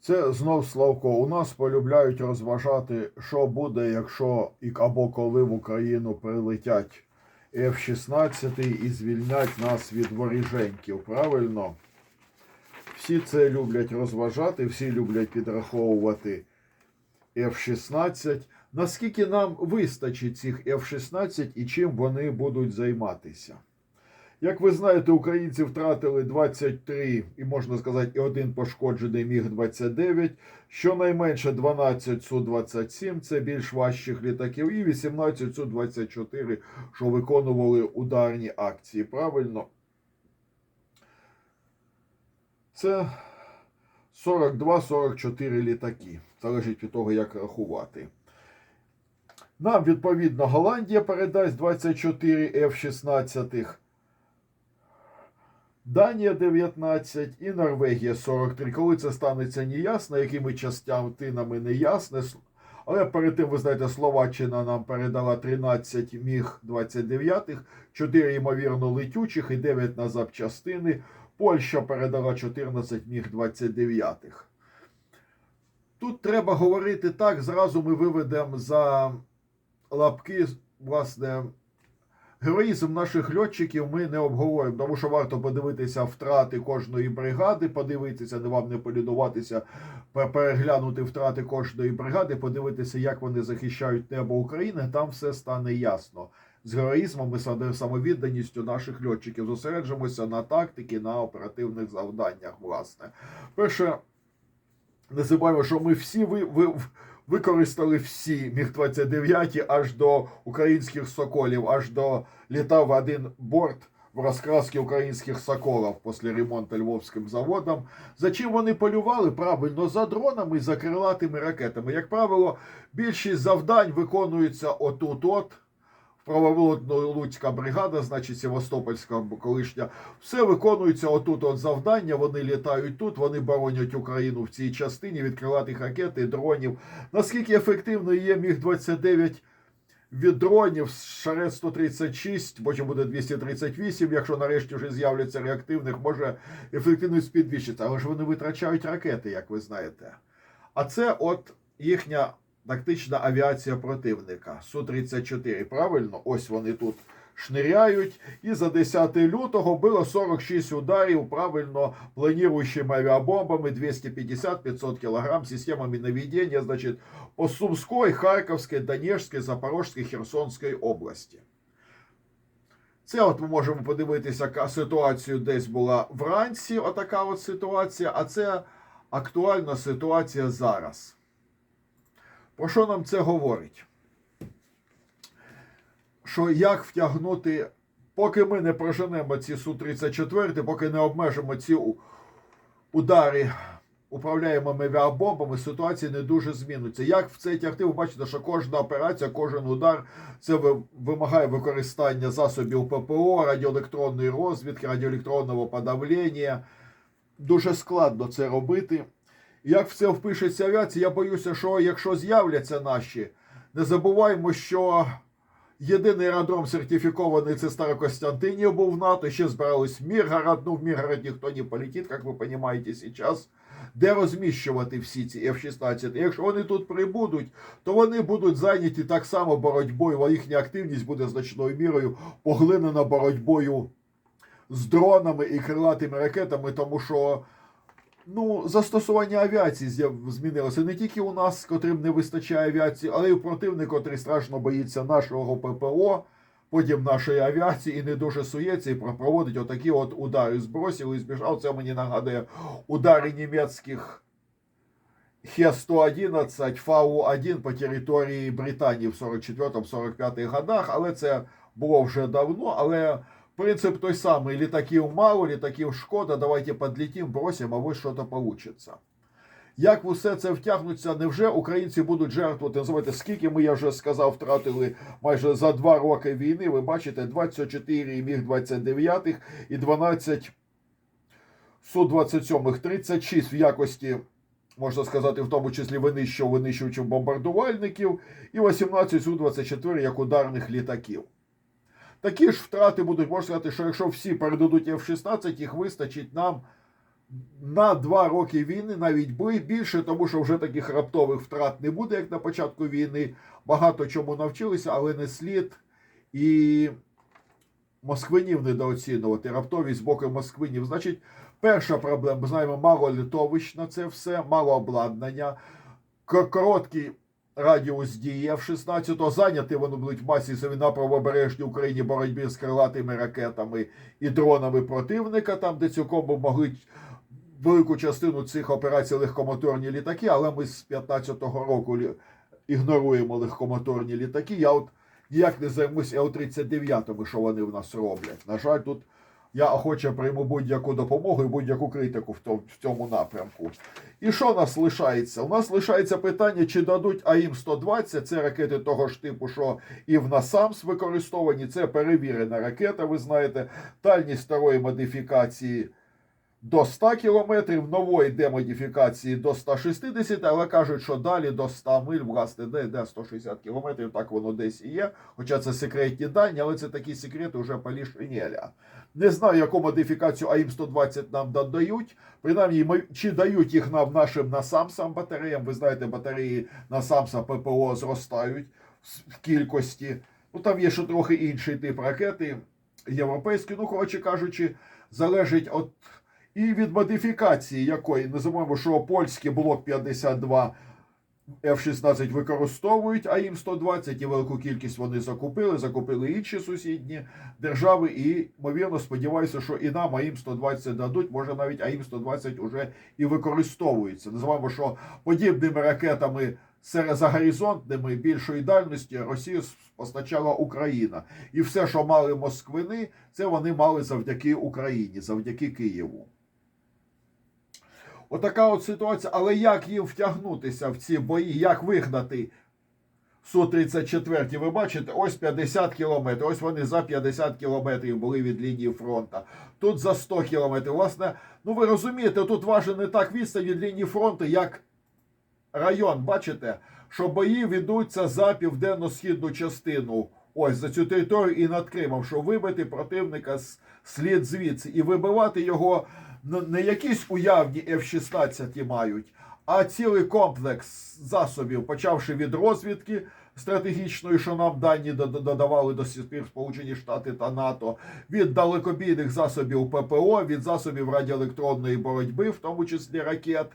Це знов Славко. У нас полюбляють розважати, що буде, якщо і або коли в Україну прилетять F-16 і звільнять нас від воріженьків. Правильно? Всі це люблять розважати, всі люблять підраховувати F-16. Наскільки нам вистачить цих F-16 і чим вони будуть займатися? Як ви знаєте, українці втратили 23 і можна сказати, і один пошкоджений Міг-29, щонайменше 12 Су-27, це більш важчих літаків, і 18 Су-24, що виконували ударні акції. Правильно? Це 42-44 літаки. Залежить від того, як рахувати. Нам, відповідно, Голландія передасть 24 F-16. Данія 19 і Норвегія 43. Коли це станеться неясно, якими частинами не ясне. Але перед тим, ви знаєте, Словаччина нам передала 13 міг 29, 4 ймовірно летючих і 9 на запчастини. Польща передала 14 міг 29. Тут треба говорити так, зразу ми виведемо за лапки, власне, Героїзм наших льотчиків ми не обговорюємо, тому що варто подивитися втрати кожної бригади, подивитися, не вам не полюдуватися, переглянути втрати кожної бригади, подивитися, як вони захищають небо України. Там все стане ясно. З героїзмом і самовідданістю наших льотчиків зосереджуємося на тактиці, на оперативних завданнях. Власне, перше, не забуваємо, що ми всі ви, ви використали всі Міг-29 аж до українських соколів, аж до літав один борт в розкрасці українських соколів після ремонту Львовським заводом. За чим вони полювали? Правильно, за дронами за крилатими ракетами. Як правило, більшість завдань виконуються отут-от. Правоволодно-Луцька бригада, значить Севастопольська колишня, все виконується отут от завдання. Вони літають тут, вони боронять Україну в цій частині від крилатих ракет і дронів. Наскільки ефективною є міг 29 від дронів Шарет 136, потім буде 238, якщо нарешті вже з'являться реактивних, може ефективність підвищиться. Але ж вони витрачають ракети, як ви знаєте. А це от їхня. Тактична авіація противника Су-34. Правильно, ось вони тут шниряють. І за 10 лютого було 46 ударів правильно планіруючими авіабомбами 250-500 кг системами наведення, значить, по Сумської, Харківській, Донецькій, Запорозькій, Херсонській області. Це от ми можемо подивитися, яка ситуація десь була вранці. Отака от ситуація. А це актуальна ситуація зараз. Про що нам це говорить? Що як втягнути, поки ми не проженемо ці Су-34, поки не обмежимо ці удари управляємими авіабомбами, ситуація не дуже зміниться. Як в це тягти? Ви бачите, що кожна операція, кожен удар це вимагає використання засобів ППО, радіоелектронної розвідки, радіоелектронного подавлення. Дуже складно це робити. Як все впишеться авіація, я боюся, що якщо з'являться наші, не забуваємо, що єдиний аеродром сертифікований це Старокостянтинів був в НАТО, ще збирались в Міргород, ну в Міргород ніхто не полетить, як ви розумієте, зараз. Де розміщувати всі ці F-16? Якщо вони тут прибудуть, то вони будуть зайняті так само боротьбою, їхня активність буде значною мірою поглинена боротьбою з дронами і крилатими ракетами, тому що. Ну, застосування авіації змінилося не тільки у нас, котрим не вистачає авіації, але й у противника, котрий страшно боїться нашого ППО, потім нашої авіації і не дуже сується, і проводить отакі от удари. Збросив і збіжав. Це мені нагадує удари німецьких Хе-111, Фау-1 по території Британії в 44-45 годах, але це було вже давно. але... Принцип той самый. Літаків мало, літаків шкода, давайте подлетим, бросимо, а ось щось получиться. Як в усе це втягнуться, невже українці будуть жертвувати? Називайте, скільки ми, я вже сказав, втратили майже за два роки війни. Ви бачите, 24 міг 29 і 12 Су-27, 36 в якості, можна сказати, в тому числі винищував винищувачів бомбардувальників, і 18 Су-24 як ударних літаків. Такі ж втрати будуть, можна сказати, що якщо всі передадуть F-16, їх вистачить нам на два роки війни, навіть більше, тому що вже таких раптових втрат не буде, як на початку війни. Багато чому навчилися, але не слід і москвинів недооцінювати. Раптовість з боку москвинів. Значить, перша проблема, ми знаємо, мало літовищ на це все, мало обладнання, короткий радіус дії F-16, зайняті вони будуть масі на правобережній Україні боротьбі з крилатими ракетами і дронами противника, там де цілком би могли велику частину цих операцій легкомоторні літаки, але ми з 15-го року ігноруємо легкомоторні літаки. Я от ніяк не займусь Л-39, що вони в нас роблять. На жаль, тут я охоче прийму будь-яку допомогу і будь-яку критику в цьому напрямку. І що нас лишається? У нас лишається питання, чи дадуть АІМ-120, це ракети того ж типу, що і в НАСАМС використовані. Це перевірена ракета, ви знаєте, дальність старої модифікації до 100 кілометрів, нової демодифікації до 160, але кажуть, що далі до 100 миль, власне, де, де 160 кілометрів, так воно десь і є. Хоча це секретні дані, але це такі секрети вже по Шинеля. Не знаю, яку модифікацію АІМ-120 нам додають. Принаймні, ми, чи дають їх нам нашим насамсам батареям. Ви знаєте, батареї насамса ППО зростають в кількості. Ну там є ще трохи інший тип ракети, європейські. Ну, коротше кажучи, залежить від і від модифікації якої. Не забуваємо, що польський блок 52 F-16 використовують, а їм 120 і велику кількість вони закупили, закупили інші сусідні держави, і, ймовірно, сподіваюся, що і нам АІМ 120 дадуть, може навіть АІМ 120 уже і використовується. Називаємо, що подібними ракетами серед загоризонтними більшої дальності Росію постачала Україна. І все, що мали москвини, це вони мали завдяки Україні, завдяки Києву. Отака от ситуація. Але як їм втягнутися в ці бої, як вигнати Су-34? Ви бачите, ось 50 кілометрів. Ось вони за 50 кілометрів були від лінії фронту. Тут за 100 кілометрів. Власне, ну ви розумієте, тут важно не так відстань від лінії фронту, як район. Бачите, що бої ведуться за південно-східну частину. Ось за цю територію і над Кримом, що вибити противника слід звідси і вибивати його не якісь уявні F-16 мають, а цілий комплекс засобів, почавши від розвідки стратегічної, що нам дані додавали до сих пір Сполучені Штати та НАТО, від далекобійних засобів ППО, від засобів радіоелектронної боротьби, в тому числі ракет,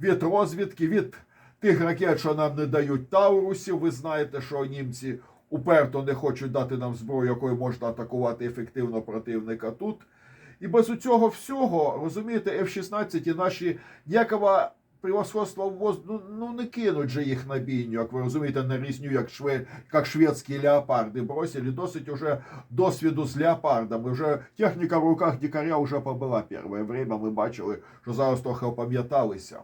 від розвідки, від тих ракет, що нам не дають Таурусів. Ви знаєте, що німці уперто не хочуть дати нам зброю, якою можна атакувати ефективно противника тут. І без цього всього, розумієте, F-16 і наші ніякого превосходства в воз... ну, ну не кинуть же їх на бійню, як ви розумієте, на різню, як, шве... як шведські леопарди бросили. Досить уже досвіду з леопардами. Вже техніка в руках дікаря вже побила перше. Ми бачили, що зараз трохи опам'яталися.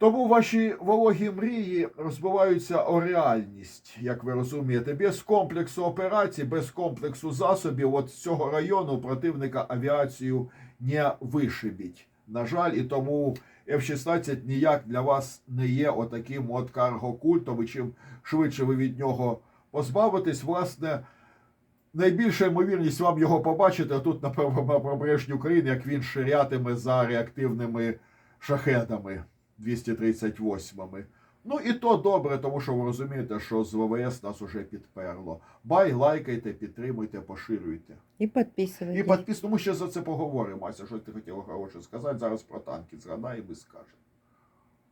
Тому ваші вологі мрії розбиваються о реальність, як ви розумієте, без комплексу операцій, без комплексу засобів. От з цього району противника авіацію не вишибіть. На жаль, і тому F-16 ніяк для вас не є отаким от карго-культом. І чим швидше ви від нього позбавитесь, власне. Найбільша ймовірність вам його побачити тут на правобережній Україні, як він ширятиме за реактивними шахедами 238-ми. Ну і то добре, тому що ви розумієте, що з ВВС нас уже підперло. Бай, лайкайте, підтримуйте, поширюйте. І І підписуйтесь. тому що за це поговоримо. Ася, що ти хотіла хороше сказати? Зараз про танки згадаємо і скажемо.